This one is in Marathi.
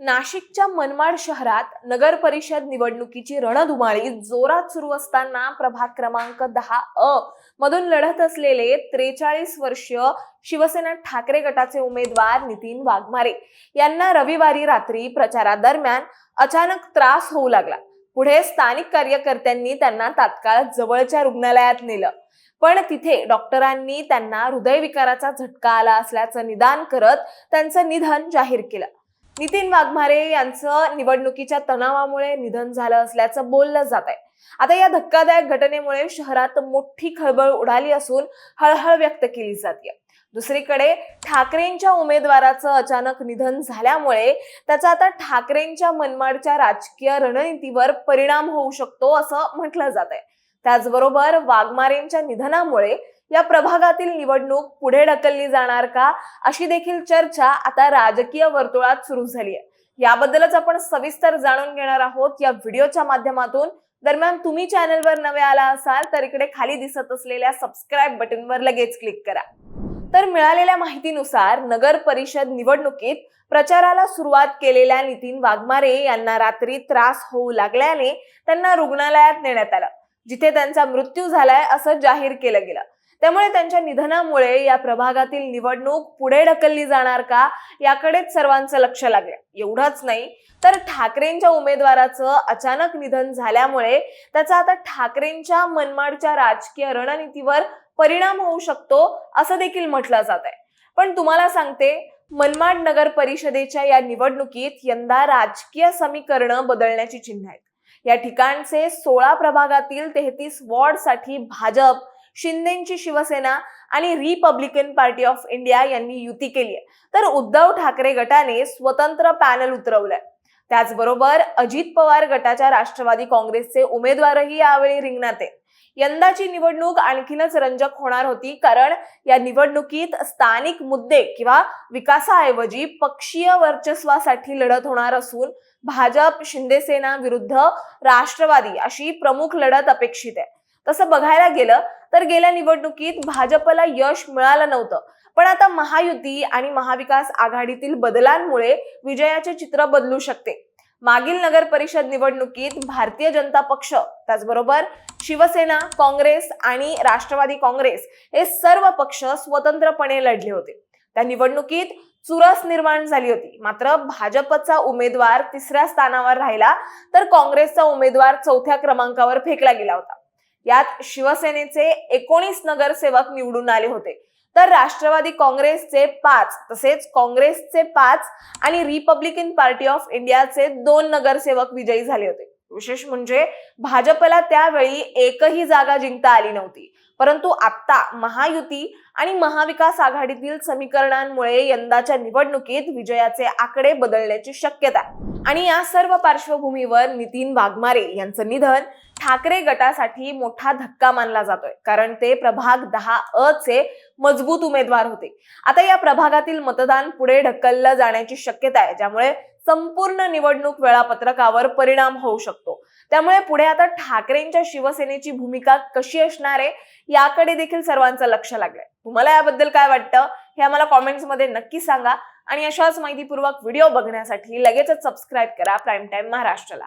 नाशिकच्या मनमाड शहरात नगर परिषद निवडणुकीची रणधुमाळी जोरात सुरू असताना प्रभाग क्रमांक दहा अ मधून लढत असलेले त्रेचाळीस वर्षीय शिवसेना ठाकरे गटाचे उमेदवार नितीन वाघमारे यांना रविवारी रात्री प्रचारादरम्यान अचानक त्रास होऊ लागला. पुढे स्थानिक कार्यकर्त्यांनी त्यांना तात्काळ जवळच्या रुग्णालयात नेलं. पण तिथे डॉक्टरांनी त्यांना हृदयविकाराचा झटका आला असल्याचं निदान करत त्यांचं निधन जाहीर केलं. नितीन वाघमारे यांचं निवडणुकीच्या तणावामुळे निधन झालं असल्याचं बोललं जात आहे. आता या धक्कादायक घटनेमुळे शहरात मोठी खळबळ उडाली असून हळहळ व्यक्त केली जाते दुसरीकडे ठाकरेंच्या उमेदवाराचं अचानक निधन झाल्यामुळे त्याचा आता ठाकरेंच्या मनमाडच्या राजकीय रणनीतीवर परिणाम होऊ शकतो असं म्हटलं जात आहे. त्याचबरोबर वाघमारेंच्या निधनामुळे या प्रभागातील निवडणूक पुढे ढकलली जाणार का? अशी देखील चर्चा आता राजकीय वर्तुळात सुरू झाली आहे. याबद्दलच आपण सविस्तर जाणून घेणार आहोत या व्हिडिओच्या माध्यमातून. दरम्यान तुम्ही चॅनलवर नवे आला असाल तर इकडे खाली दिसत असलेल्या सबस्क्राईब बटनवर लगेच क्लिक करा. तर मिळालेल्या माहितीनुसार नगर परिषद निवडणुकीत प्रचाराला सुरुवात केलेल्या नितीन वाघमारे यांना रात्री त्रास होऊ लागल्याने त्यांना रुग्णालयात नेण्यात आलं जिथे त्यांचा मृत्यू झालाय असं जाहीर केलं गेलं. त्यामुळे त्यांच्या निधनामुळे या प्रभागातील निवडणूक पुढे ढकलली जाणार का याकडेच सर्वांचं लक्ष लागलं. एवढंच नाही तर ठाकरेंच्या उमेदवाराचं अचानक निधन झाल्यामुळे त्याचा आता ठाकरेंच्या मनमाडच्या राजकीय रणनीतीवर परिणाम होऊ शकतो असं देखील म्हटलं जात आहे. पण तुम्हाला सांगते मनमाड नगर परिषदेच्या या निवडणुकीत यंदा राजकीय समीकरणं बदलण्याची चिन्ह आहेत. या ठिकाणचे सोळा प्रभागातील तेहतीस वॉर्डसाठी भाजप शिंदेची शिवसेना आणि रिपब्लिकन पार्टी ऑफ इंडिया यांनी युती केली आहे. तर उद्धव ठाकरे गटाने स्वतंत्र पॅनल उतरवलंय. त्याचबरोबर अजित पवार गटाच्या राष्ट्रवादी काँग्रेसचे उमेदवारही यावेळी रिंगणात आहेत. यंदाची निवडणूक आणखीनच रंजक होणार होती कारण या निवडणुकीत स्थानिक मुद्दे किंवा विकासाऐवजी पक्षीय वर्चस्वासाठी लढत होणार असून भाजप शिंदेसेना विरुद्ध राष्ट्रवादी अशी प्रमुख लढत अपेक्षित आहे. तसं बघायला गेलं तर गेल्या निवडणुकीत भाजपला यश मिळालं नव्हतं. पण आता महायुती आणि महाविकास आघाडीतील बदलांमुळे विजयाचे चित्र बदलू शकते. मागील नगर परिषद निवडणुकीत भारतीय जनता पक्ष त्याचबरोबर शिवसेना काँग्रेस आणि राष्ट्रवादी काँग्रेस हे सर्व पक्ष स्वतंत्रपणे लढले होते. त्या निवडणुकीत चुरस निर्माण झाली होती. मात्र भाजपचा उमेदवार तिसऱ्या स्थानावर राहिला तर काँग्रेसचा उमेदवार चौथ्या क्रमांकावर फेकला गेला होता. यात शिवसेनेचे एकोणीस नगरसेवक निवडून आले होते. तर राष्ट्रवादी काँग्रेसचे पाच तसेच काँग्रेसचे पाच आणि रिपब्लिकन पार्टी ऑफ इंडियाचे दोन नगरसेवक विजयी झाले होते. विशेष म्हणजे भाजपला त्यावेळी एकही जागा जिंकता आली नव्हती. परंतु आता महायुती आणि महाविकास आघाडीतील समीकरणांमुळे यंदाच्या निवडणुकीत विजयाचे आकडे बदलण्याची शक्यता आणि या सर्व पार्श्वभूमीवर नितीन वाघमारे यांचं निधन ठाकरे गटासाठी मोठा धक्का मानला जातोय. कारण ते प्रभाग दहा अ चे मजबूत उमेदवार होते. आता या प्रभागातील मतदान पुढे ढकललं जाण्याची शक्यता आहे ज्यामुळे संपूर्ण निवडणूक वेळापत्रकावर परिणाम होऊ शकतो. त्यामुळे पुढे आता ठाकरेंच्या शिवसेनेची भूमिका कशी असणार आहे याकडे देखील सर्वांचं लक्ष लागलंय. तुम्हाला याबद्दल काय वाटतं हे आम्हाला कॉमेंट्समध्ये नक्की सांगा. आणि अशाच माहितीपूर्वक व्हिडिओ बघण्यासाठी लगेचच सबस्क्राईब करा प्राईम टाइम महाराष्ट्राला.